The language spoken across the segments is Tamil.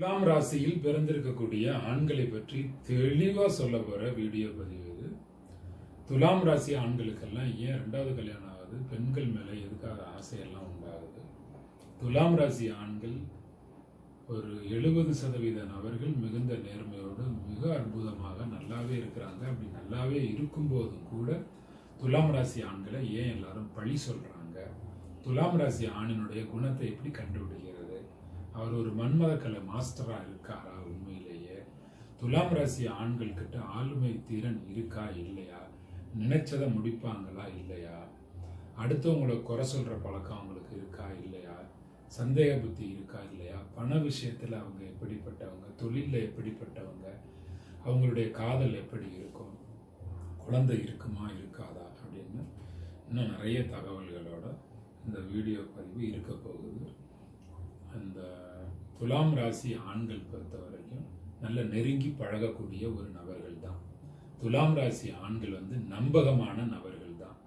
துலாம் ராசியில் பிறந்திருக்கக்கூடிய ஆண்களை பற்றி தெளிவாக சொல்ல போகிற வீடியோ பதிவு இது. துலாம் ராசி ஆண்களுக்கெல்லாம் ஏன் ரெண்டாவது கல்யாணம் ஆகுது? பெண்கள் மேலே எதுக்காக ஆசையெல்லாம் உண்டாகுது? துலாம் ராசி ஆண்கள் ஒரு எழுபது சதவீத நபர்கள் மிகுந்த நேர்மையோடு மிக அற்புதமாக நல்லாவே இருக்கிறாங்க. அப்படி நல்லாவே இருக்கும்போதும் கூட துலாம் ராசி ஆண்களை ஏன் எல்லாரும் பழி சொல்கிறாங்க துலாம் ராசி ஆணினுடைய குணத்தை எப்படி கண்டுபிடிக்கிறது? அவர் ஒரு மன்மதக்கலை மாஸ்டராக இருக்காரா உண்மையிலேயே? துலாம் ராசி ஆண்கள் கிட்ட ஆளுமை திறன் இருக்கா இல்லையா? நினைச்சதை முடிப்பாங்களா இல்லையா? அடுத்தவங்களை குறை சொல்கிற பழக்கம் அவங்களுக்கு இருக்கா இல்லையா? சந்தேக புத்தி இருக்கா இல்லையா? பண விஷயத்தில் அவங்க எப்படிப்பட்டவங்க? தொழிலில் எப்படிப்பட்டவங்க? அவங்களுடைய காதல் எப்படி இருக்கும்? குழந்தை இருக்குமா இருக்காதா அப்படின்னு இன்னும் நிறைய தகவல்களோட இந்த வீடியோ பதிவு இருக்க போகுது. அந்த துலாம் ராசி ஆண்கள் பொறுத்த வரைக்கும் நல்ல நெருங்கி பழகக்கூடிய ஒரு நபர்கள் தான். துலாம் ராசி ஆண்கள் வந்து நம்பகமான நபர்கள் தான்.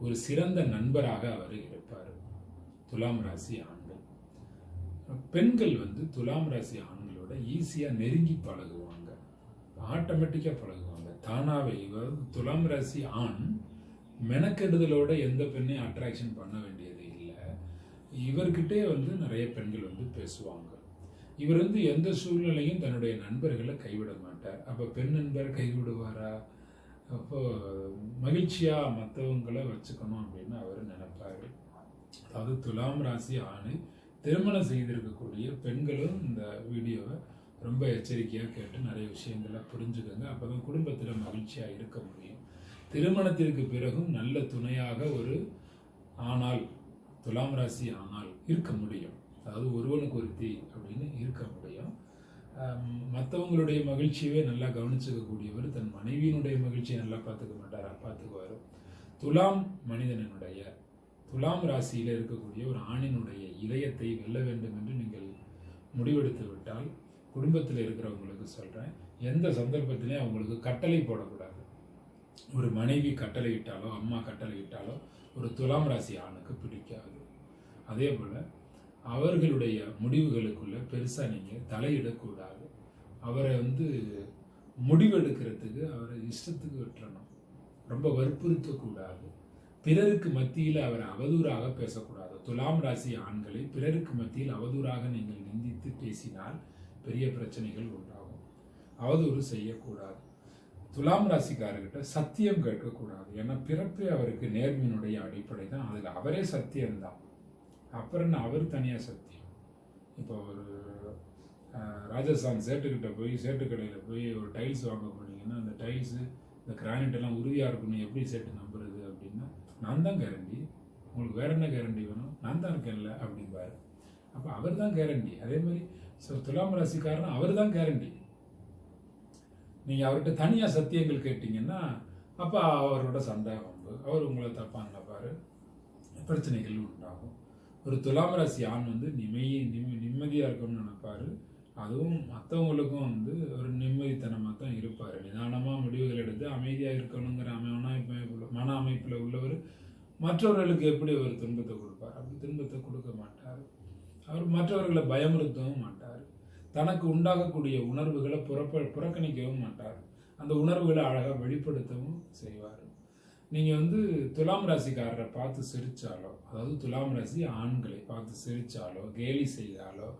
ஒரு சிறந்த நண்பராக அவர் இருப்பார். துலாம் ராசி ஆண்கள். பெண்கள் வந்து துலாம் ராசி ஆண்களோட ஈஸியாக நெருங்கி பழகுவாங்க. ஆட்டோமேட்டிக்காக பழகுவாங்க. தானாவே இவர் துலாம் ராசி ஆண் மெனக்கெடுதலோட எந்த பெண்ணையும் அட்ராக்ஷன் பண்ண வேண்டியது இவர்கிட்டே வந்து நிறைய பெண்கள் வந்து பேசுவாங்க. இவர் வந்து எந்த சூழ்நிலையும் தன்னுடைய நண்பர்களை கைவிட மாட்டார். அப்போ பெண் நண்பர் கைவிடுவாரா? அப்போ மகிழ்ச்சியாக மற்றவங்களை வச்சுக்கணும் அப்படின்னு அவர் நினைப்பார். அதாவது துலாம் ராசி ஆணை திருமணம் செய்திருக்கக்கூடிய பெண்களும் இந்த வீடியோவை ரொம்ப எச்சரிக்கையாக கேட்டு நிறைய விஷயங்களை புரிஞ்சுக்கோங்க. அப்பதான் குடும்பத்தில் மகிழ்ச்சியாக இருக்க முடியும். திருமணத்திற்கு பிறகும் நல்ல துணையாக ஒரு ஆனால் துலாம் ராசி ஆனால் இருக்க முடியும். அதாவது ஒருவனுக்கு ஒருத்தி அப்படின்னு இருக்க முடியும். மற்றவங்களுடைய மகிழ்ச்சியவே நல்லா கவனிச்சுக்கக்கூடியவர் தன் மனைவியினுடைய மகிழ்ச்சியை நல்லா பார்த்துக்க மாட்டாரா பார்த்துக்குவார் துலாம் மனிதனுடைய துலாம் ராசியில் இருக்கக்கூடிய ஒரு ஆணினுடைய இதயத்தை வெல்ல வேண்டும் என்று நீங்கள் முடிவெடுத்து விட்டால் குடும்பத்தில் இருக்கிறவங்களுக்கு சொல்கிறேன் எந்த சந்தர்ப்பத்திலையும் அவங்களுக்கு கட்டளை போடக்கூடாது. ஒரு மனைவி கட்டளை இட்டாலோ அம்மா கட்டளை இட்டாலோ ஒரு துலாம் ராசி ஆணுக்கு பிடிக்காது. அதே போல் அவர்களுடைய முடிவுகளுக்குள்ளே பெருசாக நீங்கள் தலையிடக்கூடாது. அவரை வந்து முடிவெடுக்கிறதுக்கு அவரை இஷ்டத்துக்கு விட்டுறணும். ரொம்ப வற்புறுத்தக்கூடாது. பிறருக்கு மத்தியில் அவரை அவதூறாக பேசக்கூடாது. துலாம் ராசி ஆண்களை பிறருக்கு மத்தியில் அவதூறாக நீங்கள் நிந்தித்து பேசினால் பெரிய பிரச்சனைகள் உண்டாகும். அவதூறு செய்யக்கூடாது. துலாம் ராசிக்காரர்கிட்ட சத்தியம் கேட்கக்கூடாது. ஏன்னா பிறப்பே அவருக்கு நேர்மையினுடைய அடிப்படை தான். அதில் அவரே சத்தியம்தான் அப்புறம் என்ன? அவர் தனியாக சத்தியம். இப்போ ஒரு ராஜஸ்தான் சேட்டுக்கிட்ட போய் சேட்டு கடையில் போய் ஒரு டைல்ஸ் வாங்க போனீங்கன்னா அந்த டைல்ஸு இந்த கிரானைட் எல்லாம் உறுதியாக இருக்கணும். எப்படி சேட்டு நம்புறது அப்படின்னா நான் தான் கேரண்டி உங்களுக்கு வேற என்ன கேரண்டி வேணும்? நான் தான் இருக்கேன்ல அப்படிம்பாரு. அப்போ அவர் தான் கேரண்டி அதே மாதிரி ஸோ துலாம் ராசிக்காரன் அவர் தான் கேரண்டி நீங்கள் அவர்கிட்ட தனியாக சத்தியங்கள் கேட்டிங்கன்னா அப்போ அவரோட சண்டை வம்பு அவர் உங்களை தப்பாக நினைப்பார் பிரச்சனைகள் உண்டாகும். ஒரு துலாம் ராசி ஆண் வந்து நிமைய நிம்ம நிம்மதியாக இருக்கணும்னு நினைப்பாரு. அதுவும் மற்றவங்களுக்கும் வந்து ஒரு நிம்மதித்தனமாக தான் இருப்பார். நிதானமாக முடிவுகள் எடுத்து அமைதியாக இருக்கணுங்கிற அமைப்பு மன அமைப்பில் உள்ளவர் மற்றவர்களுக்கு எப்படி ஒரு துன்பத்தை கொடுப்பார்? அப்படி துன்பத்தை கொடுக்க மாட்டார். அவர் மற்றவர்களை பயமுறுத்தவும் மாட்டார். தனக்கு உண்டாகக்கூடிய உணர்வுகளை புறப்ப புறக்கணிக்கவும் மாட்டார். அந்த உணர்வுகளை அழகாக வெளிப்படுத்தவும் செய்வார். நீங்கள் வந்து துலாம் ராசிக்காரரை பார்த்து சிரித்தாலோ அதாவது துலாம் ராசி ஆண்களை பார்த்து சிரித்தாலோ கேலி செய்தாலோ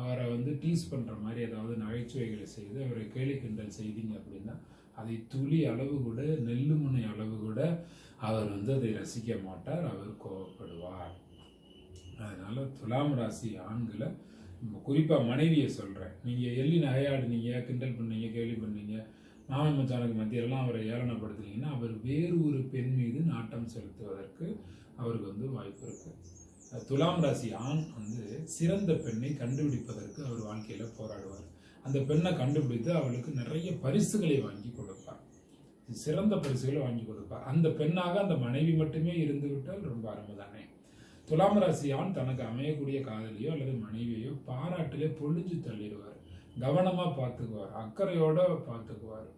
அவரை வந்து டீஸ் பண்ணுற மாதிரி ஏதாவது நகைச்சுவைகளை செய்து அவரை கேலி கிண்டல் செய்தீங்க அப்படின்னா அதை துளி அளவு கூட நெல்லுமுனை அளவு கூட அவர் வந்து அதை ரசிக்க மாட்டார் அவர் கோவப்படுவார். அதனால் துலாம் ராசி ஆண்களை குறிப்பாக மனைவியை சொல்கிறேன் நீங்கள் எள்ளி நகையாடுனீங்க கிண்டல் பண்ணீங்க கேள்வி பண்ணீங்க மாமன் மச்சானுக்கு மத்தியெல்லாம் அவரை ஏளனப்படுத்துனீங்கன்னா அவர் வேறு ஒரு பெண் மீது நாட்டம் செலுத்துவதற்கு அவருக்கு வந்து வாய்ப்பு இருக்குது துலாம் ராசி ஆண் வந்து சிறந்த பெண்ணை கண்டுபிடிப்பதற்கு அவர் வாழ்க்கையில் போராடுவார். அந்த பெண்ணை கண்டுபிடித்து அவளுக்கு நிறைய பரிசுகளை வாங்கி கொடுப்பார். சிறந்த பரிசுகளை வாங்கி கொடுப்பார். அந்த பெண்ணாக அந்த மனைவி மட்டுமே இருந்து விட்டால் ரொம்ப அருமை தானே துலாம் ராசி ஆண் தனக்கு அமையக்கூடிய காதலியோ அல்லது மனைவியோ பாராட்டிலே பொழிஞ்சு தள்ளிடுவார். கவனமாக பார்த்துக்குவார். அக்கறையோட பார்த்துக்குவார்.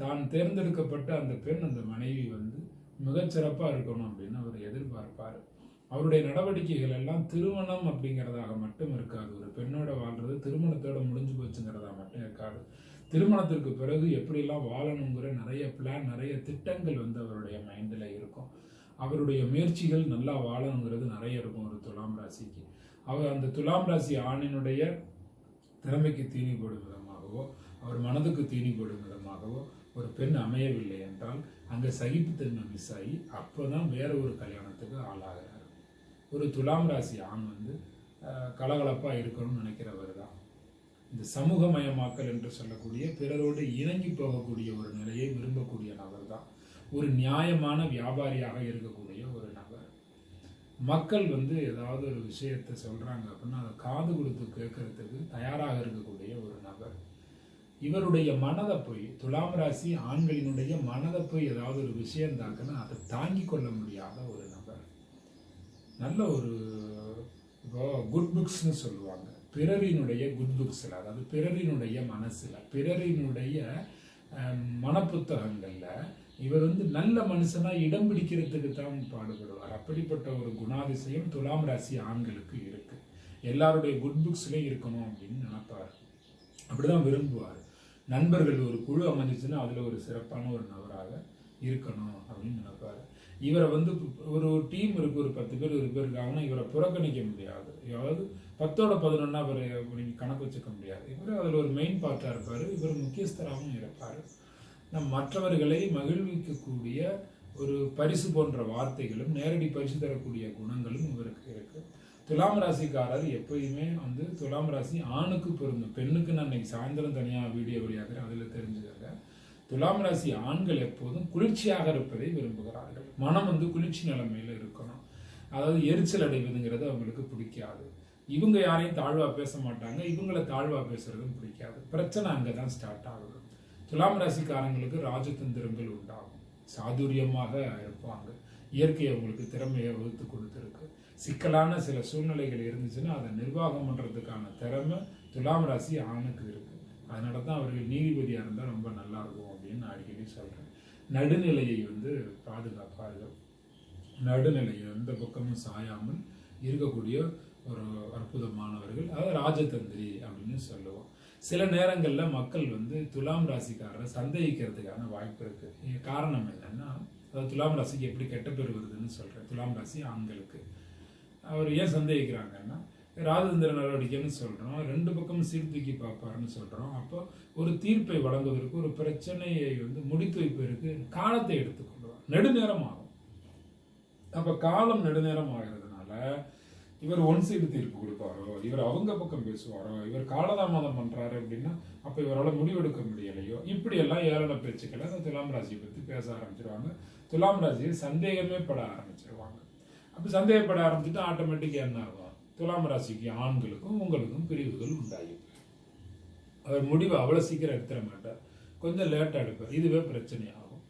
தான் தேர்ந்தெடுக்கப்பட்ட அந்த பெண் அந்த மனைவி வந்து மிகச்சிறப்பாக இருக்கணும் அப்படின்னு அவர் எதிர்பார்ப்பார். அவருடைய நடவடிக்கைகள் எல்லாம் திருமணம் அப்படிங்கிறதாக மட்டும் இருக்காது. ஒரு பெண்ணோட வாழ்றது திருமணத்தோட முடிஞ்சு போச்சுங்கிறதா மட்டும் இருக்காது. திருமணத்திற்கு பிறகு எப்படிலாம் வாழணுங்கிற நிறைய பிளான் நிறைய திட்டங்கள் வந்து அவருடைய மைண்டில் இருக்கும். அவருடைய முயற்சிகள் நல்லா வாழணுங்கிறது நிறைய இருக்கும் ஒரு துலாம் ராசிக்கு. அவர் அந்த துலாம் ராசி ஆணினுடைய திறமைக்கு தீனி போடும் விதமாகவோ அவர் மனதுக்கு தீனி போடும் விதமாகவோ ஒரு பெண் அமையவில்லை என்றால் அங்கே சகிப்புத்தன்மை மிஸ் ஆகி அப்போ தான் வேற ஒரு கல்யாணத்துக்கு ஆளாகிறார். ஒரு துலாம் ராசி ஆண் வந்து கலகலப்பாக இருக்கணும்னு நினைக்கிறவர் தான். இந்த சமூகமயமாக்கல் என்று சொல்லக்கூடிய பிறரோடு இணங்கி போகக்கூடிய ஒரு நிலையை விரும்பக்கூடிய நபர் தான். ஒரு நியாயமான வியாபாரியாக இருக்கக்கூடிய ஒரு நபர். மக்கள் வந்து ஏதாவது ஒரு விஷயத்தை சொல்கிறாங்க அப்படின்னா அதை காது கொடுத்து கேட்கறதுக்கு தயாராக இருக்கக்கூடிய ஒரு நபர். இவருடைய மனதை போய் துலாம் ராசி ஆண்களினுடைய மனதை போய் ஏதாவது ஒரு விஷயம் தாக்குன்னா அதை தாங்கி கொள்ள முடியாத ஒரு நபர். நல்ல ஒரு இப்போ குட் புக்ஸ்னு சொல்லுவாங்க. பிறரினுடைய குட் புக்ஸில் அதாவது பிறரினுடைய மனசில் பிறரினுடைய மனப்புத்தகங்களில் இவர் வந்து நல்ல மனுஷனா இடம் பிடிக்கிறதுக்கு தான் பாடுபடுவார். அப்படிப்பட்ட ஒரு குணாதிசயம் துலாம் ராசி ஆண்களுக்கு இருக்கு. எல்லாருடைய குட் புக்ஸ்லேயும் இருக்கணும் அப்படின்னு நினைப்பார். அப்படிதான் விரும்புவார். நண்பர்கள் ஒரு குழு அமைஞ்சிச்சுன்னா அதுல ஒரு சிறப்பான ஒரு நபராக இருக்கணும் அப்படின்னு நினைப்பாரு. இவரை வந்து ஒரு டீம் இருக்கு ஒரு பத்து பேர் ஒரு பேர் இருக்காங்கன்னா இவரை புறக்கணிக்க முடியாது. அதாவது பத்தோட பதினொன்னா இவரை நீங்கள் கணக்கு வச்சுக்க முடியாது. இவர் அதில் ஒரு மெயின் பார்ட்டா இருப்பார். இவர் முக்கியஸ்தராகவும் இருப்பார். நம் மற்றவர்களை மகிழ்விக்கக்கூடிய ஒரு பரிசு போன்ற வார்த்தைகளும் நேரடி பரிசு தரக்கூடிய குணங்களும் இவருக்கு இருக்கு. துலாம் ராசிக்காரர் எப்பயுமே வந்து துலாம் ராசி ஆணுக்கு பொருந்தும். பெண்ணுக்கு நான் இன்னைக்கு சாயந்தரம் தனியாக வீடியோ வெளியாகிறேன் அதில் தெரிஞ்சுக்கங்க. துலாம் ராசி ஆண்கள் எப்போதும் குளிர்ச்சியாக இருப்பதை விரும்புகிறார்கள். மனம் வந்து குளிர்ச்சி நிலைமையில் இருக்கணும். அதாவது எரிச்சல் அடைவதுங்கிறது அவங்களுக்கு பிடிக்காது. இவங்க யாரையும் தாழ்வாக பேச மாட்டாங்க. இவங்களை தாழ்வாக பேசுறதும் பிடிக்காது. பிரச்சனை அங்கே தான் ஸ்டார்ட் ஆகுது. துலாம் ராசிக்காரங்களுக்கு ராஜதந்திரங்கள் உண்டாகும். சாதுரியமாக இருப்பாங்க. இயற்கை அவங்களுக்கு திறமையை வகுத்து கொடுத்துருக்கு. சிக்கலான சில சூழ்நிலைகள் இருந்துச்சுன்னா அதை நிர்வாகம் பண்ணுறதுக்கான திறமை துலாம் ராசி ஆணுக்கு இருக்குது அதனால தான் அவர்கள் நீதிபதியாக இருந்தால் ரொம்ப நல்லா இருக்கும் அப்படின்னு நான் அடிக்கடி சொல்கிறேன் நடுநிலையை வந்து பாதுகாப்பார்கள். நடுநிலை எந்த பக்கமும் சாயாமல் இருக்கக்கூடிய ஒரு அற்புதமானவர்கள். அதாவது ராஜதந்திரி அப்படின்னு சொல்லுவோம். சில நேரங்களில் மக்கள் வந்து துலாம் ராசிக்காரரை சந்தேகிக்கிறதுக்கான வாய்ப்பு இருக்குது காரணம் என்னென்னா அதாவது துலாம் ராசிக்கு எப்படி கெட்ட பேர் வருதுன்னு சொல்கிறேன் துலாம் ராசி ஆண்களுக்கு. அவர் ஏன் சந்தேகிக்கிறாங்கன்னா ராஜதந்திர நடவடிக்கைன்னு சொல்கிறோம் ரெண்டு பக்கம் சீர்தூக்கி பார்ப்பாருன்னு சொல்கிறோம் அப்போ ஒரு தீர்ப்பை வழங்குவதற்கு ஒரு பிரச்சனையை வந்து முடித்து வைப்பதற்கு காலத்தை எடுத்துக்கொள்வார். நெடுநேரம் ஆகும். அப்போ காலம் நெடுநேரம் ஆகிறதுனால இவர் ஒன் சைடு தீர்ப்பு கொடுப்பாரோ? இவர் அவங்க பக்கம் பேசுவாரோ? இவர் காலதாமதம் பண்றாரு அப்படின்னா அப்ப இவரால் முடிவெடுக்க முடியலையோ? இப்படி எல்லாம் ஏளன பேச்சுக்களை அந்த துலாம் ராசியை பத்தி பேச ஆரம்பிச்சிருவாங்க. துலாம் ராசியை சந்தேகமே பட ஆரம்பிச்சிருவாங்க. அப்ப சந்தேகப்பட ஆரம்பிச்சுட்டு ஆட்டோமேட்டிக்கா என்ன ஆகும்? துலாம் ராசிக்கு ஆண்களுக்கும் உங்களுக்கும் பிரிவுகள் உண்டாகி அவர் முடிவு அவ்வளவு சீக்கிரம் எடுத்துட மாட்டார். கொஞ்சம் லேட்டாக எடுப்பார். இதுவே பிரச்சனை ஆகும்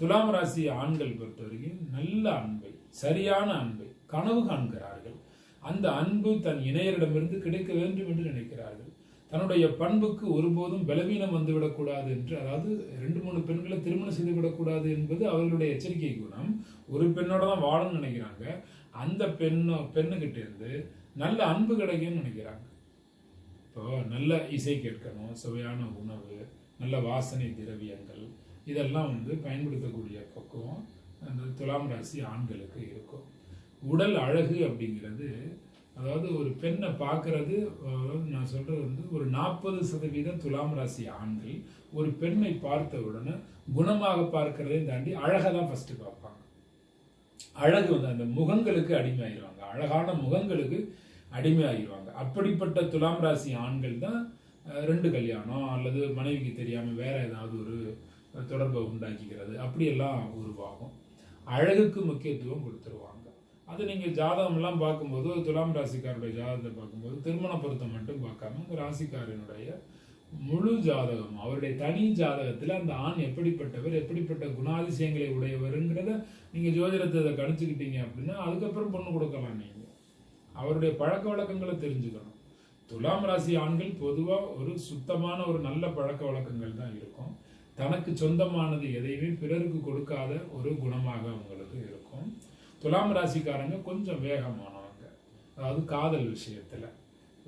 துலாம் ராசி ஆண்கள் பொறுத்த வரைக்கும் நல்ல அன்பை சரியான அன்பை கனவு காண்கிறார்கள். அந்த அன்பு தன் இணையரிடமிருந்து கிடைக்க வேண்டும் என்று நினைக்கிறார்கள். தன்னுடைய பண்புக்கு ஒருபோதும் பலவீனம் வந்துவிடக்கூடாது என்று அதாவது ரெண்டு மூணு பெண்களை திருமணம் செய்து விடக்கூடாது என்பது அவர்களுடைய எச்சரிக்கை குணம். ஒரு பெண்ணோட தான் வாழணும்னு நினைக்கிறாங்க. அந்த பெண்ணோ பெண்ணுகிட்ட இருந்து நல்ல அன்பு கிடைக்கும்னு நினைக்கிறாங்க. இப்போ நல்ல இசை கேட்கணும் சுவையான உணவு நல்ல வாசனை திரவியங்கள் இதெல்லாம் வந்து பயன்படுத்தக்கூடிய பக்குவம் அந்த துலாம் ராசி ஆண்களுக்கு இருக்கும். உடல் அழகு அப்படிங்கிறது அதாவது ஒரு பெண்ணை பார்க்கறது அதாவது நான் சொல்கிறது வந்து ஒரு நாற்பது சதவீத துலாம் ராசி ஆண்கள் ஒரு பெண்ணை பார்த்த உடனே குணமாக பார்க்கறதையும் தாண்டி அழகை தான் ஃபஸ்ட்டு பார்ப்பாங்க. அழகு வந்து அந்த முகங்களுக்கு அடிமையாயிருவாங்க. அழகான முகங்களுக்கு அடிமையாகிடுவாங்க அப்படிப்பட்ட துலாம் ராசி ஆண்கள் தான் ரெண்டு கல்யாணம் அல்லது மனைவிக்கு தெரியாமல் வேற ஏதாவது ஒரு தொடர்பை உண்டாக்கிக்கிறது. அப்படியெல்லாம் உருவாகும். அழகுக்கு முக்கியத்துவம் கொடுத்துருவாங்க. அது நீங்கள் ஜாதகம்லாம் பார்க்கும்போது ஒரு துலாம் ராசிக்காருடைய ஜாதகத்தை பார்க்கும்போது திருமண பொருத்தம் மட்டும் பார்க்காம ராசிக்காரனுடைய முழு ஜாதகம் அவருடைய தனி ஜாதகத்தில் அந்த ஆண் எப்படிப்பட்டவர் எப்படிப்பட்ட குணாதிசயங்களை உடையவருங்கிறத நீங்கள் ஜோதிடத்தை கணிச்சுக்கிட்டீங்க அப்படின்னா அதுக்கப்புறம் பொண்ணு கொடுக்கலாம் நீங்கள் அவருடைய பழக்க வழக்கங்களை தெரிஞ்சுக்கணும். துலாம் ராசி ஆண்கள் பொதுவாக ஒரு சுத்தமான ஒரு நல்ல பழக்க வழக்கங்கள் தான் இருக்கும். தனக்கு சொந்தமானது எதையுமே பிறருக்கு கொடுக்காத ஒரு குணமாக அவங்களுக்கு இருக்கும். துலாம் ராசிக்காரங்க கொஞ்சம் வேகமானவங்க. அதாவது காதல் விஷயத்தில்.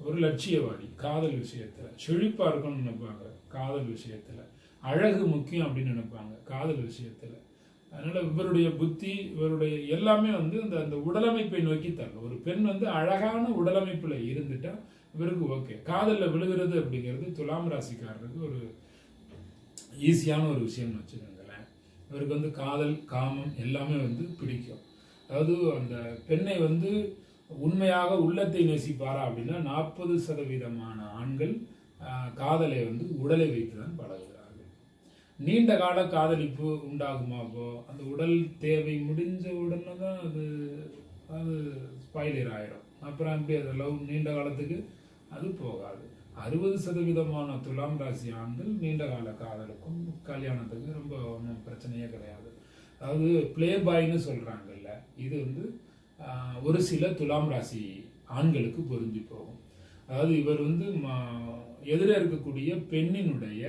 ஒரு லட்சியவாதி காதல் விஷயத்தில். செழிப்பாக இருக்கணும்னு நினைப்பாங்க காதல் விஷயத்தில். அழகு முக்கியம் அப்படின்னு நினைப்பாங்க காதல் விஷயத்தில். அதனால் இவருடைய புத்தி இவருடைய எல்லாமே வந்து அந்த அந்த உடலமைப்பை நோக்கி தரணும் ஒரு பெண் வந்து அழகான உடலமைப்பில் இருந்துட்டால் இவருக்கு ஓகே. காதலில் விழுகிறது அப்படிங்கிறது துலாம் ராசிக்காரருக்கு ஒரு ஈஸியான ஒரு விஷயம்னு வச்சுக்கோங்களேன். இவருக்கு வந்து காதல் காமம் எல்லாமே வந்து பிடிக்கும். அதாவது அந்த பெண்ணை வந்து உண்மையாக உள்ளத்தை நேசிப்பாரா அப்படின்னா நாற்பது சதவீதமான ஆண்கள் காதலை வந்து உடலை வைத்து தான் பழகுகிறார்கள். நீண்ட கால காதலிப்பு உண்டாகுமா அப்போ? அந்த உடல் தேவை முடிஞ்ச உடனே தான் அது அது ஸ்பாயிலர் ஆயிரும். அப்புறம் அப்படி அது லவ் நீண்ட காலத்துக்கு? அது போகாது. அறுபது சதவீதமான துலாம் ராசி ஆண்கள் நீண்ட கால காதலுக்கும் கல்யாணத்துக்கும் ரொம்ப ஒன்றும் பிரச்சனையே கிடையாது. அதாவது பிளே பாய்னு சொல்கிறாங்கல்ல இது வந்து ஒரு சில துலாம் ராசி ஆண்களுக்கு பொருந்தி போகும். அதாவது இவர் வந்து ம- இருக்கக்கூடிய பெண்ணினுடைய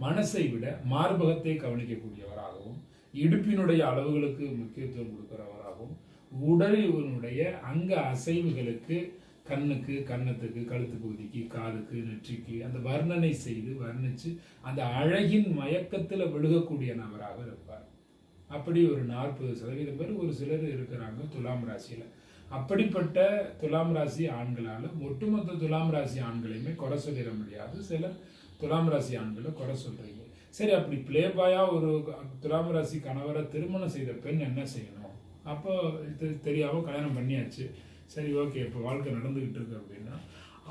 மனசை விட மார்பகத்தை கவனிக்கக்கூடியவராகவும் இடுப்பினுடைய அளவுகளுக்கு முக்கியத்துவம் கொடுக்கிறவராகவும் உடலினுடைய அங்க அசைவுகளுக்கு கண்ணுக்கு கன்னத்துக்கு கழுத்து பகுதிக்கு காதுக்கு நெற்றிக்கு அந்த வர்ணனை செய்து வர்ணித்து அந்த அழகின் மயக்கத்தில் விழுகக்கூடிய நபராக இருப்பார். அப்படி ஒரு நாற்பது சதவீதம் பேர் ஒரு சிலர் இருக்கிறாங்க துலாம் ராசியில். அப்படிப்பட்ட துலாம் ராசி ஆண்களால் ஒட்டுமொத்த துலாம் ராசி ஆண்களையுமே குறை சொல்லிட முடியாது. சிலர் துலாம் ராசி ஆண்களை குறை சொல்கிறீங்க சரி அப்படி பிளேபாயா ஒரு துலாம் ராசி கணவரை திருமணம் செய்த பெண் என்ன செய்யணும்? அப்போ இது தெரியாமல் கல்யாணம் பண்ணியாச்சு. சரி ஓகே இப்போ வாழ்க்கை நடந்துக்கிட்டு இருக்கு அப்படின்னா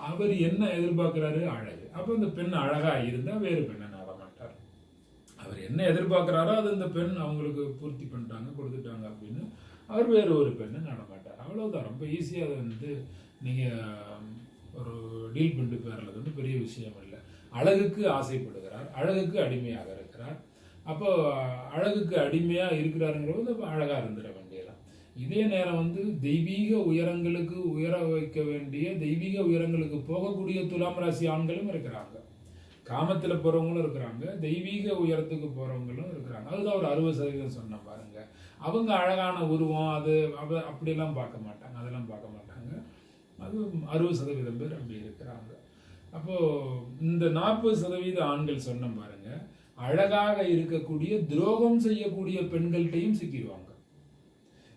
அவர் என்ன எதிர்பார்க்குறாரு? அழகு. அப்போ இந்த பெண் அழகாக இருந்தால் வேறு பெண்ணை அவர் என்ன எதிர்பார்க்குறாரோ அது இந்த பெண் அவங்களுக்கு பூர்த்தி பண்ணிட்டாங்க கொடுத்துட்டாங்க அப்படின்னு அவர் வேறு ஒரு பெண்ணை நடமாட்டார் அவ்வளோதான் ரொம்ப ஈஸியாக அதை வந்து நீங்கள் ஒரு டீல் பண்ணிட்டு போயிடுறது வந்து பெரிய விஷயம் இல்லை. அழகுக்கு ஆசைப்படுகிறார் அழகுக்கு அடிமையாக இருக்கிறார். அப்போ அழகுக்கு அடிமையாக இருக்கிறாருங்கிற போது அழகாக இருந்துட வேண்டியதான் இதே நேரம் வந்து தெய்வீக உயரங்களுக்கு உயர வைக்க வேண்டிய தெய்வீக உயரங்களுக்கு போகக்கூடிய துலாம் ராசி ஆண்களும் இருக்கிறாங்க. காமத்தில் போகிறவங்களும் இருக்கிறாங்க தெய்வீக உயரத்துக்கு போகிறவங்களும் இருக்கிறாங்க. அதுதான் ஒரு அறுபது சதவீதம் சொன்ன பாருங்க. அவங்க அழகான உருவம் அது அப்படிலாம் அப்படியெல்லாம் பார்க்க மாட்டாங்க அதெல்லாம் பார்க்க மாட்டாங்க. அது அறுபது சதவீதம் பேர் அப்படி இருக்கிறாங்க. அப்போது இந்த நாற்பது சதவீத ஆண்கள் சொன்ன பாருங்க அழகாக இருக்கக்கூடிய துரோகம் செய்யக்கூடிய பெண்கள்கிட்டையும் சிக்கிடுவாங்க.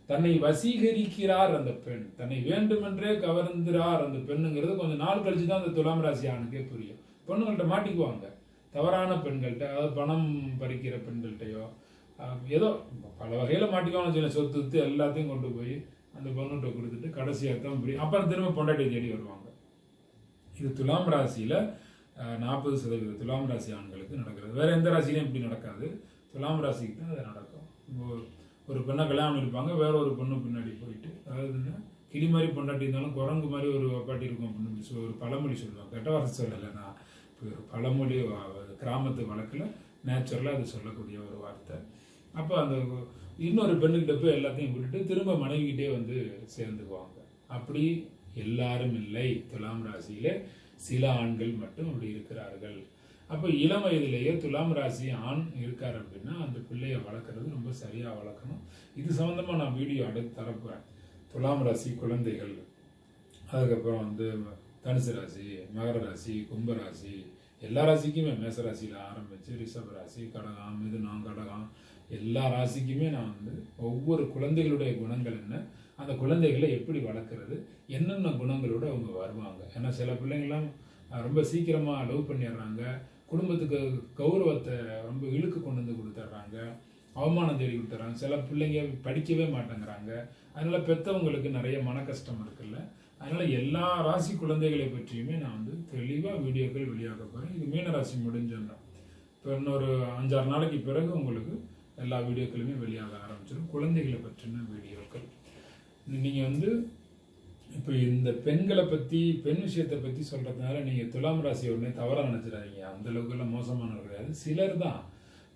தன்னை வசீகரிக்கிறார் அந்த பெண் தன்னை வேண்டுமென்றே கவர்ந்துறார் அந்த பெண்ணுங்கிறது கொஞ்சம் நாள் கழிச்சு தான் அந்த துலாம் ராசி ஆணுக்கே புரியும். பொண்ணுங்கள்கிட்ட மாட்டிக்குவாங்க. தவறான பெண்கள்கிட்ட அதாவது பணம் பறிக்கிற பெண்கள்கிட்டையோ ஏதோ பல வகையில் மாட்டிக்குவாங்க சின்ன சொத்து வித்து எல்லாத்தையும் கொண்டு போய் அந்த பொண்ணுகிட்ட கொடுத்துட்டு கடைசியாக தான் புரியும் அப்புறம் திரும்ப பொண்டாட்டி தேடி வருவாங்க. இது துலாம் ராசியில் நாற்பது சதவீத துலாம் ராசி ஆண்களுக்கு நடக்கிறது. வேறு எந்த ராசியிலும் இப்படி நடக்காது. துலாம் ராசிக்கு தான் அது நடக்கும். ஒரு- ஒரு பெண்ணை கல்யாணம் இருப்பாங்க வேற ஒரு பொண்ணு பின்னாடி போயிட்டு அதாவது என்ன, கிளி மாதிரி பொண்டாட்டி இருந்தாலும் குரங்கு மாதிரி ஒரு பாட்டி இருக்கும் அப்படின்னு சொல்லி ஒரு பழமொழி சொல்லுவாங்க. கெட்ட வார்த்தை சொல்லலை நான் பழமொழி கிராமத்து வழக்கில் நேச்சுரலாக அது சொல்லக்கூடிய ஒரு வார்த்தை. அப்போ அந்த இன்னொரு பெண்ணுக்கிட்ட போய் எல்லாத்தையும் விட்டுட்டு திரும்ப மனைவிக்கிட்டே வந்து சேர்ந்துக்குவாங்க. அப்படி எல்லாரும் இல்லை. துலாம் ராசியில சில ஆண்கள் மட்டும் அப்படி இருக்கிறார்கள். அப்போ இளம் வயதிலேயே துலாம் ராசி ஆண் இருக்கார் அப்படின்னா அந்த பிள்ளையை வளர்க்குறது ரொம்ப சரியாக வளர்க்கணும். இது சம்மந்தமாக நான் வீடியோ அடுத்து தரப்புறேன் துலாம் ராசி குழந்தைகள். அதுக்கப்புறம் வந்து தனுசு ராசி மகர ராசி கும்ப ராசி எல்லா ராசிக்குமே மேச ராசியில் ஆரம்பித்து ரிஷப ராசி கடகம் மிதுனம் கடகம் எல்லா ராசிக்குமே நான் வந்து ஒவ்வொரு குழந்தைகளுடைய குணங்கள் என்ன அந்த குழந்தைகளை எப்படி வளர்க்குறது என்னென்ன குணங்களோட அவங்க வருவாங்க. ஏன்னா சில பிள்ளைங்களாம் ரொம்ப சீக்கிரமாக லவ் பண்ணிடுறாங்க குடும்பத்துக்கு கௌரவத்தை ரொம்ப இழுக்கு கொண்டு வந்து கொடுத்துட்றாங்க அவமானம் தேடி கொடுத்துட்றாங்க. சில பிள்ளைங்க படிக்கவே மாட்டேங்கிறாங்க. அதனால் பெற்றவங்களுக்கு நிறைய மன கஷ்டம் இருக்குல்ல அதனால் எல்லா ராசி குழந்தைகளை பற்றியுமே நான் வந்து தெளிவாக வீடியோக்கள் வெளியாக போகிறேன் இது மீன ராசி முடிஞ்சோன்னா இப்போ இன்னொரு அஞ்சாறு நாளைக்கு பிறகு உங்களுக்கு எல்லா வீடியோக்களுமே வெளியாக ஆரம்பிச்சிடும். குழந்தைகளை பற்றின வீடியோக்கள். நீங்கள் வந்து இப்போ இந்த பெண்களை பற்றி பெண் விஷயத்தை பற்றி சொல்கிறதுனால நீங்கள் துலாம் ராசி உடனே தவறாக நினச்சிடாதீங்க. அந்த அளவுக்குலாம் மோசமானவர் கிடையாது. சிலர் தான்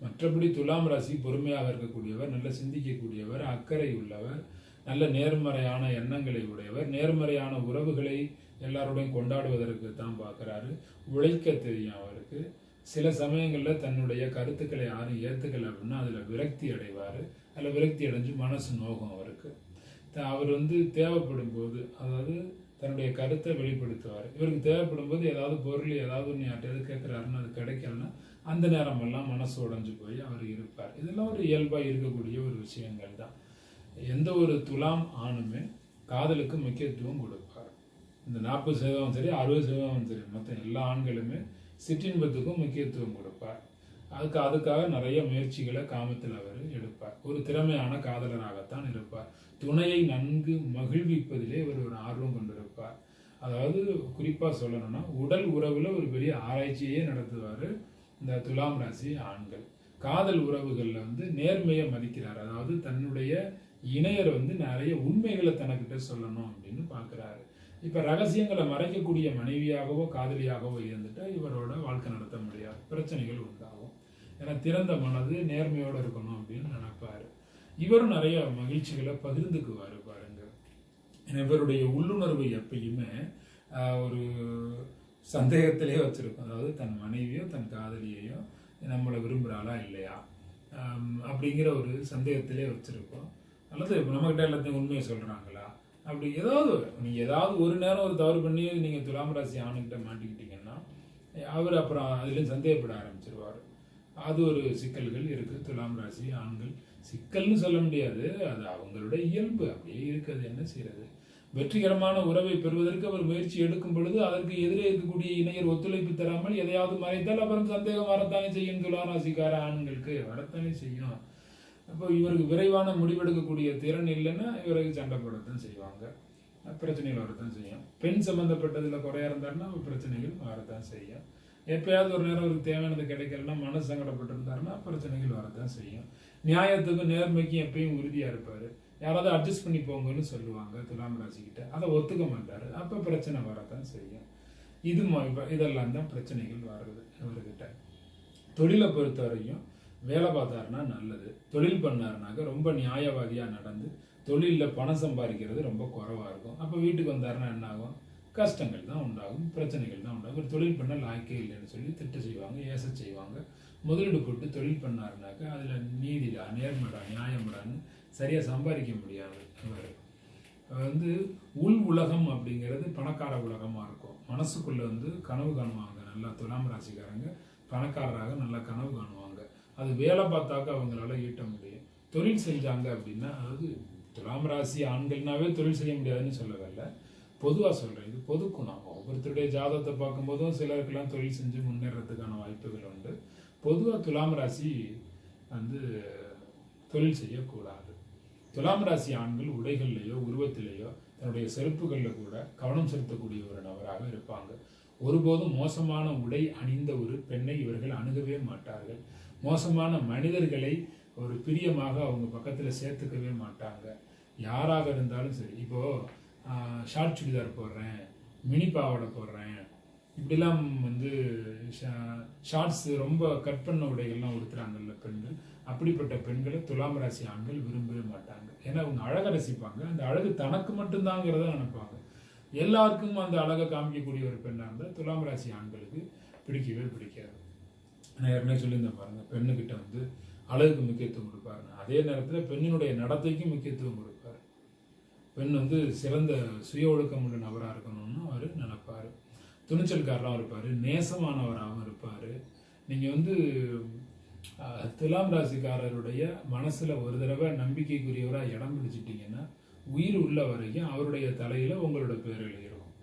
மற்றபடி துலாம் ராசி பொறுமையாக இருக்கக்கூடியவர் நல்லா சிந்திக்கக்கூடியவர் அக்கறை உள்ளவர் நல்ல நேர்மறையான எண்ணங்களை உடையவர். நேர்மறையான உறவுகளை எல்லாரோடையும் கொண்டாடுவதற்கு தான் பார்க்கறாரு. உழைக்க தெரியும் அவருக்கு. சில சமயங்களில் தன்னுடைய கருத்துக்களை யாரும் ஏற்றுக்கலை அப்படின்னா அதில் விரக்தி அடைவார். அதில் விரக்தி அடைஞ்சு மனசு நோகும் அவருக்கு. த- அவர் வந்து தேவைப்படும் போது அதாவது தன்னுடைய கருத்தை வெளிப்படுத்துவார். இவருக்கு தேவைப்படும் போது ஏதாவது பொருள் ஏதாவது ஒன்று யார்ட்டையாவது கேட்குறாருன்னு அது கிடைக்கலன்னா அந்த நேரமெல்லாம் மனசு உடைஞ்சு போய் அவர் இருப்பார். இதெல்லாம் ஒரு இயல்பாக இருக்கக்கூடிய ஒரு விஷயங்கள் தான். எந்த ஒரு துலாம் ஆணுமே காதலுக்கு முக்கியத்துவம் கொடுப்பார். இந்த நாற்பது சதவீதம் சரி அறுபது சதவீதம் சரி மற்ற எல்லா ஆண்களுமே சிற்றின்பத்துக்கும் முக்கியத்துவம் கொடுப்பார். அதுக்கு அதுக்காக நிறைய முயற்சிகளை காமத்தில் அவர் எடுப்பார். ஒரு திறமையான காதலராகத்தான் இருப்பார். துணையை நன்கு மகிழ்விப்பதிலே இவர் ஒரு ஆர்வம் கொண்டிருப்பார். அதாவது குறிப்பாக சொல்லணும்னா உடல் உறவில் ஒரு பெரிய ஆராய்ச்சியே நடத்துவார் இந்த துலாம் ராசி ஆண்கள். காதல் உறவுகளில் வந்து நேர்மையை மதிக்கிறார். அதாவது தன்னுடைய இணையர் வந்து நிறைய உண்மைகளை தனக்கிட்ட சொல்லணும் அப்படின்னு பார்க்குறாரு. இப்போ ரகசியங்களை மறைக்கக்கூடிய மனைவியாகவோ காதலியாகவோ இருந்துட்டால் இவரோட வாழ்க்கை நடத்த முடியாது. பிரச்சனைகள் உண்டாகும். ஏன்னா திறந்த மனது நேர்மையோடு இருக்கணும் அப்படின்னு நினைப்பார். இவரும் நிறைய மகிழ்ச்சிகளை பகிர்ந்துக்குவார் பாருங்க. ஏன்னா இவருடைய உள்ளுணர்வு எப்பயுமே ஒரு சந்தேகத்திலே வச்சுருக்கும். அதாவது தன் மனைவியோ தன் காதலியையோ நம்மளை விரும்புகிறாளா இல்லையா? அப்படிங்கிற ஒரு சந்தேகத்திலே வச்சுருக்கோம் அல்லது நம்மகிட்ட எல்லாத்தையும் உண்மையை சொல்கிறாங்களா அப்படி ஏதாவது நீங்கள் ஏதாவது ஒரு நேரம் ஒரு தவறு பண்ணி நீங்கள் துலாம் ராசி ஆணுக்கிட்ட மாட்டிக்கிட்டீங்கன்னா அவர் அப்புறம் அதுலேயும் சந்தேகப்பட ஆரம்பிச்சிருவார். அது ஒரு சிக்கல்கள் இருக்குது துலாம் ராசி ஆண்கள் சிக்கல்னு சொல்ல முடியாது. அது அவங்களுடைய இயல்பு. அப்படியே இருக்குது என்ன செய்கிறது வெற்றிகரமான உறவை பெறுவதற்கு அவர் முயற்சி எடுக்கும் பொழுது அதற்கு எதிரே இருக்கக்கூடிய இணையர் ஒத்துழைப்பு தராமல் எதையாவது மறைத்தால் அப்புறம் சந்தேகம் வரத்தானே செய்யும் துலாம் ராசிக்கார ஆண்களுக்கு? வரத்தானே செய்யும். அப்போ இவருக்கு விரைவான முடிவெடுக்கக்கூடிய திறன் இல்லைன்னா இவருக்கு சண்டை போடத்தான் செய்வாங்க. பிரச்சனைகள் வரத்தான் செய்யும். பெண் சம்மந்தப்பட்டதில் குறையா இருந்தாருன்னா பிரச்சனைகள் வரத்தான் செய்யும். எப்பயாவது ஒரு நேரம் அவருக்கு தேவையானது கிடைக்கலன்னா மனசு சங்கடப்பட்டிருந்தாருன்னா பிரச்சனைகள் வரத்தான் செய்யும். நியாயத்துக்கும் நேர்மைக்கும் எப்பயும் உறுதியாக இருப்பார். யாராவது அட்ஜஸ்ட் பண்ணி போங்கன்னு சொல்லுவாங்க துலாம் ராசிக்கிட்ட. அதை ஒத்துக்க மாட்டார். அப்போ பிரச்சனை வரத்தான் செய்யும். இது ம- இதெல்லாம் தான் பிரச்சனைகள் வர்றது இவர்கிட்ட. தொழிலை பொறுத்தவரையும் வேலை பார்த்தாருன்னா நல்லது. தொழில் பண்ணாருனாக்க ரொம்ப நியாயவாதியாக நடந்து தொழிலில் பணம் சம்பாதிக்கிறது ரொம்ப குறவாக இருக்கும். அப்போ வீட்டுக்கு வந்தாருன்னா என்ன ஆகும் கஷ்டங்கள் தான் உண்டாகும் பிரச்சனைகள் தான் உண்டாகும். ஒரு தொழில் பண்ண லாய்க்கே இல்லைன்னு சொல்லி திட்டு செய்வாங்க ஏச செய்வாங்க. முதலீடு போட்டு தொழில் பண்ணாருனாக்க அதில் நீதிடா நேர்மடா நியாயமடான்னு சரியாக சம்பாதிக்க முடியாது அவர். வந்து உள் உலகம் அப்படிங்கிறது பணக்கார உலகமாக இருக்கும். மனசுக்குள்ளே வந்து கனவு காணுவாங்க நல்லா துலாம் ராசிக்காரங்க. பணக்காரராக நல்லா கனவு காணுவாங்க. அது வேலை பார்த்தாக்க அவங்களால ஈட்ட முடியும். தொழில் செஞ்சாங்க அப்படின்னா அதாவது துலாம் ராசி ஆண்கள்னாவே தொழில் செய்ய முடியாதுன்னு சொல்ல வரல பொதுவாக சொல்கிறேன் இது பொது குணம். ஒவ்வொருத்தருடைய ஜாதகத்தை பார்க்கும்போதும் சிலருக்கெல்லாம் தொழில் செஞ்சு முன்னேறதுக்கான வாய்ப்புகள் உண்டு. பொதுவாக துலாம் ராசி வந்து தொழில் செய்யக்கூடாது. துலாம் ராசி ஆண்கள் உடைகள்லையோ உருவத்திலேயோ தன்னுடைய செருப்புகளில் கூட கவனம் செலுத்தக்கூடிய ஒரு நபராக இருப்பாங்க. ஒருபோதும் மோசமான உடை அணிந்த ஒரு பெண்ணை இவர்கள் அணுகவே மாட்டார்கள். மோசமான மனிதர்களை ஒரு பிரியமாக அவங்க பக்கத்தில் சேர்த்துக்கவே மாட்டாங்க. யாராக இருந்தாலும் சரி இப்போது ஷார்ட் சுடிதார் போடுறேன் மினி பாவாடை போடுறேன் இப்படிலாம் வந்து ஷார்ட்ஸ் ரொம்ப கட் பண்ண உடைகள்லாம் உடுத்துறாங்கல்ல பெண்கள். அப்படிப்பட்ட பெண்களை துலாம் ராசி ஆண்கள் விரும்பவே மாட்டாங்க. ஏன்னா அவங்க அழகை ரசிப்பாங்க. அந்த அழகு தனக்கு மட்டும்தாங்கிறத நினைப்பாங்க. எல்லாருக்கும் அந்த அழகை காமிக்கக்கூடிய ஒரு பெண்ணாக இருந்தால் துலாம் ராசி ஆண்களுக்கு பிடிக்கவே பிடிக்காது. நான் ஏற்கனவே சொல்லியிருந்தேன் பாருங்க பெண்ணுக்கிட்ட வந்து அழகுக்கு முக்கியத்துவம் கொடுப்பாரு. அதே நேரத்தில் பெண்ணினுடைய நடத்தைக்கு முக்கியத்துவம் கொடுப்பார். பெண் வந்து சிறந்த சுய ஒழுக்கம் உள்ள நபராக இருக்கணும்னு அவர் நினைப்பார். துணிச்சல்காரராகவும் இருப்பார் நேசமானவராகவும் இருப்பார். நீங்கள் வந்து துலாம் ராசிக்காரருடைய மனசில் ஒரு தடவை நம்பிக்கைக்குரியவராக இடம் பிடிச்சிட்டிங்கன்னா உயிர் உள்ள வரைக்கும் அவருடைய தலையில் உங்களோட பேர் எழுதிடும்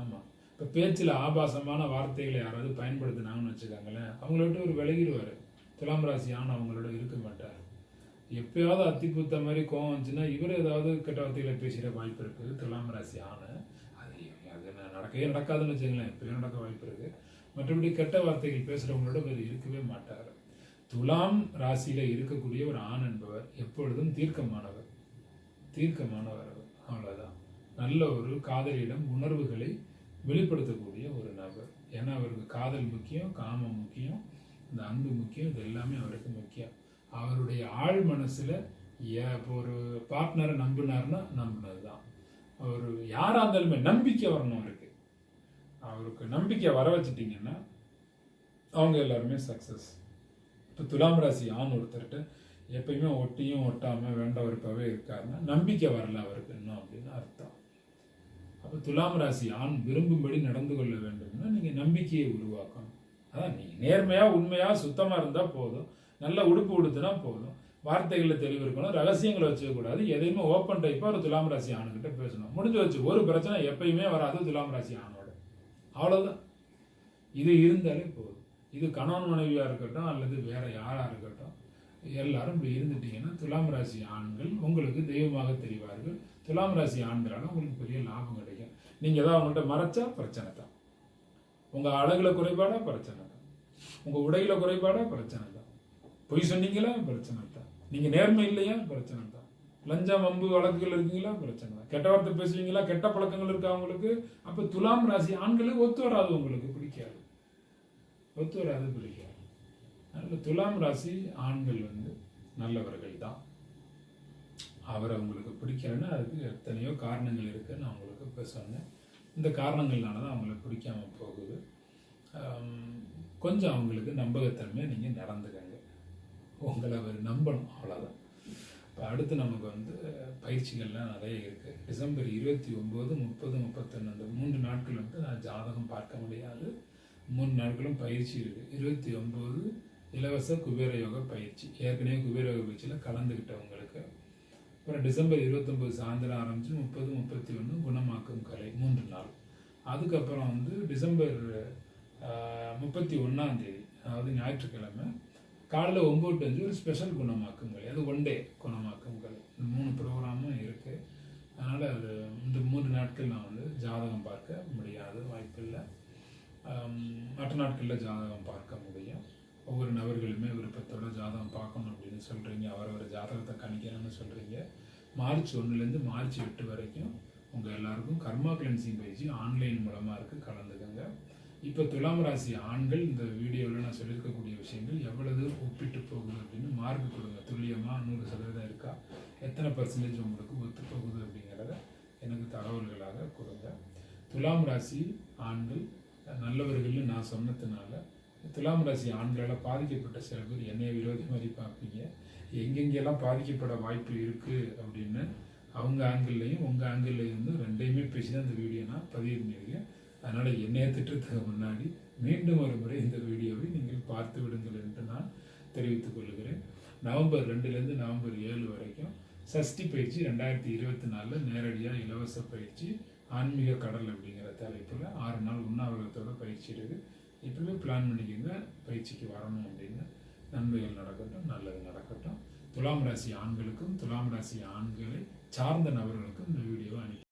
ஆமாம் இப்போ பேச்சில் ஆபாசமான வார்த்தைகளை யாராவது பயன்படுத்தினாங்கன்னு வச்சுக்கோங்களேன் அவங்கள விட்டு ஒரு விலகிடுவார். துலாம் ராசி ஆண் அவங்களோட இருக்க மாட்டார். எப்பயாவது அத்தி மாதிரி கோவம் வந்துச்சுன்னா இவர் ஏதாவது கெட்ட வார்த்தைகளை பேசுகிற வாய்ப்பு இருக்குது துலாம் ராசி ஆணை அது அது நடக்கவே நடக்காதுன்னு வச்சுங்களேன் எப்பயும் நடக்க வாய்ப்பு இருக்குது மற்றபடி கெட்ட வார்த்தைகள் பேசுகிறவங்களோட இவர் இருக்கவே மாட்டார். துலாம் ராசியில் இருக்கக்கூடிய ஒரு ஆண் என்பவர் எப்பொழுதும் தீர்க்கமானவர். தீர்க்கமானவர் அவர். அவ்வளோதான் நல்ல ஒரு காதலியிடம் உணர்வுகளை வெளிப்படுத்தக்கூடிய ஒரு நபர். ஏன்னா அவருக்கு காதல் முக்கியம் காமம் முக்கியம் இந்த அன்பு முக்கியம் இது எல்லாமே அவருக்கு முக்கியம். அவருடைய ஆழ் மனசில் இப்போ ஒரு பார்ட்னரை நம்பினார்னா நம்பினது தான் அவர் யாராக இருந்தாலுமே நம்பிக்கை வரணும் அவருக்கு. அவருக்கு நம்பிக்கை வர வச்சுட்டிங்கன்னா அவங்க எல்லாருமே சக்ஸஸ் இப்போ துலாம் ராசி ஆண் ஒருத்தர்கிட்ட எப்பயுமே ஒட்டியும் ஒட்டாமல் வேண்டவருப்பாகவே இருக்காருன்னா நம்பிக்கை வரல அவருக்கு இன்னும் அப்படின்னு அர்த்தம். அப்போ துலாம் ராசி ஆண் விரும்பும்படி நடந்து கொள்ள வேண்டும்னா நீங்கள் நம்பிக்கையை உருவாக்கணும். அதான் நீங்கள் நேர்மையாக உண்மையாக சுத்தமாக இருந்தால் போதும். நல்ல உடுப்பு உடுத்துனா போதும். வார்த்தைகளில் தெளிவு இருக்கணும். ரகசியங்களை வச்சுக்க கூடாது எதையுமே ஓப்பன் டைப்பாக ஒரு துலாம் ராசி ஆணுக்கிட்ட பேசணும். முடிஞ்சு வச்சு ஒரு பிரச்சனை எப்பயுமே வராது துலாம் ராசி ஆணோட. அவ்வளோதான் இது இருந்தாலே போதும். இது கணவன் மனைவியாக இருக்கட்டும் அல்லது வேற யாராக இருக்கட்டும் எல்லாரும் இப்படி இருந்துட்டீங்கன்னா துலாம் ராசி ஆண்கள் உங்களுக்கு தெய்வமாக தெரிவார்கள். துலாம் ராசி ஆண்களால் உங்களுக்கு பெரிய லாபம் கிடைக்கும். நீங்கள் ஏதாவது அவங்கள்ட்ட மறைச்சா பிரச்சனை தான். உங்கள் அழகில் குறைபாடா பிரச்சனை தான். உங்கள் உடையில் குறைபாடா பிரச்சனை தான். பொய் சொன்னீங்களா? பிரச்சனை தான். நீங்கள் நேர்மை இல்லையா? பிரச்சனை தான். லஞ்சம் வம்பு வழக்குகள் இருக்கீங்களா? பிரச்சனை தான். கெட்ட வார்த்தை பேசுவீங்களா? கெட்ட பழக்கங்கள் இருக்கா உங்களுக்கு? அப்போ துலாம் ராசி ஆண்களுக்கு ஒத்து வராது உங்களுக்கு. பிடிக்காது. ஒத்து வராது பிடிக்காது. அதனால் துலாம் ராசி ஆண்கள் வந்து நல்லவர்கள் தான். அவரை அவங்களுக்கு பிடிக்கலன்னா அதுக்கு எத்தனையோ காரணங்கள் இருக்குதுன்னு நான் உங்களுக்கு இப்போ சொன்னேன். இந்த காரணங்கள்னால தான் அவங்களுக்கு பிடிக்காமல் போகுது. கொஞ்சம் அவங்களுக்கு நம்பகத்தன்மையாக நீங்கள் நடந்துக்கங்க. உங்களை அவர் நம்பணும் அவ்வளோதான் இப்போ அடுத்து நமக்கு வந்து பயிற்சிகள்லாம் நிறைய இருக்குது டிசம்பர் இருபத்தி ஒம்பது முப்பது முப்பத்தொன்று அந்த மூன்று நாட்கள் வந்து நான் ஜாதகம் பார்க்க முடியாது. மூணு நாட்களும் பயிற்சி இருக்குது இருபத்தி ஒம்பது இலவச குபேர யோக பயிற்சி. ஏற்கனவே குபேர யோக பயிற்சியில் கலந்துக்கிட்டவங்களுக்கு அப்புறம் டிசம்பர் இருபத்தொம்பது சாயந்தரம் ஆரம்பித்து முப்பது முப்பத்தி ஒன்று குணமாக்கும் கலை மூன்று நாள். அதுக்கப்புறம் வந்து டிசம்பர் முப்பத்தி ஒன்றாம் தேதி அதாவது ஞாயிற்றுக்கிழமை காலைல ஒம்பது வந்து அஞ்சு ஒரு ஸ்பெஷல் குணமாக்கும் கலை. அது ஒன் டே குணமாக்கும் கலை. இந்த மூணு ப்ரோக்ராமும் இருக்குது அதனால் அது இந்த மூன்று நாட்கள் நான் வந்து ஜாதகம் பார்க்க முடியாது வாய்ப்பில்லை. மற்ற நாட்களில் ஜாதகம் பார்க்க முடியும். ஒவ்வொரு நபர்களுமே விருப்பத்தோட ஜாதகம் பார்க்கணும் அப்படின்னு சொல்கிறீங்க அவரவர் ஜாதகத்தை கணிக்கணும்னு சொல்கிறீங்க மார்ச் ஒன்றுலேருந்து மார்ச் எட்டு வரைக்கும் உங்கள் எல்லாருக்கும் கர்மா கிளென்சிங் பயிற்சி ஆன்லைன் மூலமாக இருக்குது கலந்துக்கங்க. இப்போ துலாம் ராசி ஆண்கள் இந்த வீடியோவில் நான் சொல்லியிருக்கக்கூடிய விஷயங்கள் எவ்வளவு ஒப்பிட்டு போகுது அப்படின்னு மார்க் கொடுங்க. துல்லியமாக நூறு சதவீதம் இருக்கா? எத்தனை பர்சன்டேஜ் உங்களுக்கு ஒத்து போகுது அப்படிங்கிறத எனக்கு தகவல்களாக கொடுங்க. துலாம் ராசி ஆண்கள் நல்லவர்கள்னு நான் சொன்னதுனால துலாம் ராசி ஆண்களால் பாதிக்கப்பட்ட சில பேர் என்னைய விரோதி மாதிரி பார்ப்பீங்க எங்கெங்கெல்லாம் பாதிக்கப்பட வாய்ப்பு இருக்குது அப்படின்னு அவங்க ஆங்கிள்லையும் உங்கள் ஆங்கிள்லையும் இருந்து ரெண்டையுமே பேசி தான் இந்த வீடியோ நான் பதிவு பண்ணியிருக்கேன். அதனால் என்னைய திட்டத்துக்கு முன்னாடி மீண்டும் ஒரு முறை இந்த வீடியோவை நீங்கள் பார்த்து விடுங்கள் என்று நான் தெரிவித்துக் கொள்கிறேன். நவம்பர் ரெண்டுலேருந்து நவம்பர் ஏழு வரைக்கும் சஷ்டி பயிற்சி ரெண்டாயிரத்தி இருபத்தி நாலில் நேரடியாக இலவச பயிற்சி ஆன்மீக கடல் அப்படிங்கிற தலைப்பில் ஆறு நாள் உண்ணாவிரத்தோட பயிற்சி இருக்குது. எப்பவுமே பிளான் பண்ணிக்கோங்க. பயிற்சிக்கு வரணும் அப்படின்னு. நன்மைகள் நடக்கட்டும் நல்லது நடக்கட்டும். துலாம் ராசி ஆண்களுக்கும் துலாம் ராசி ஆண்களை சார்ந்த நபர்களுக்கும் இந்த வீடியோவை அனுப்பி